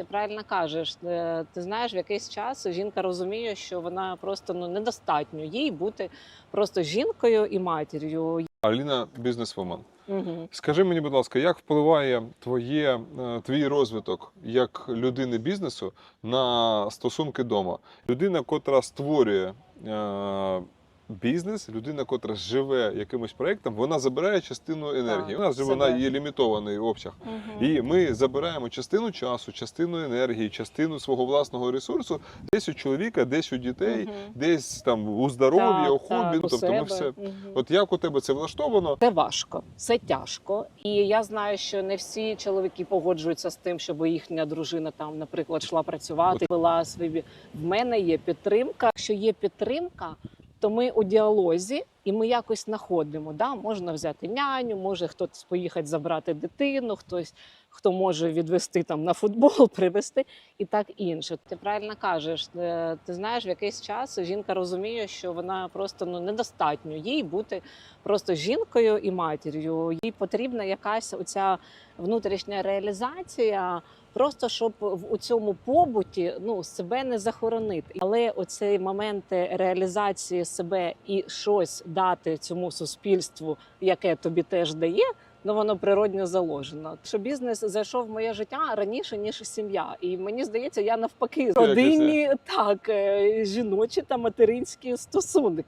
Ти правильно кажеш. Е, Ти знаєш, в якийсь час жінка розуміє, що вона просто ну недостатньо їй бути просто жінкою і матір'ю. Аліна бізнесвумен. Угу. Скажи мені, будь ласка, як впливає твоє, е, твій розвиток як людини бізнесу на стосунки вдома? Людина, котра створює е, бізнес, людина, котра живе якимось проєктом, вона забирає частину енергії. Нас же вона є лімітований обсяг. Угу. І ми забираємо частину часу, частину енергії, частину свого власного ресурсу десь у чоловіка, десь у дітей, десь там у здоров'я, у хобі. у тобто ми все. От як у тебе це влаштовано? Це важко, це тяжко. І я знаю, що не всі чоловіки погоджуються з тим, щоб їхня дружина там, наприклад, йшла працювати, вела свої. В мене є підтримка. Якщо є підтримка, то ми у діалозі і ми якось знаходимо. Да? Можна взяти няню, може хтось поїхати забрати дитину, хтось хто може відвести там на футбол, привезти і так інше. Ти правильно кажеш. Е, Ти знаєш, в якийсь час жінка розуміє, що вона просто ну недостатньо їй бути просто жінкою і матір'ю. Їй потрібна якась оця внутрішня реалізація. Просто щоб в у цьому побуті ну себе не захоронити, але оцей момент реалізації себе і щось дати цьому суспільству, яке тобі теж дає. Ну воно природньо заложено. Що бізнес зайшов в моє життя раніше ніж сім'я, і мені здається, я навпаки родинні так е, жіночі та материнські стосунки.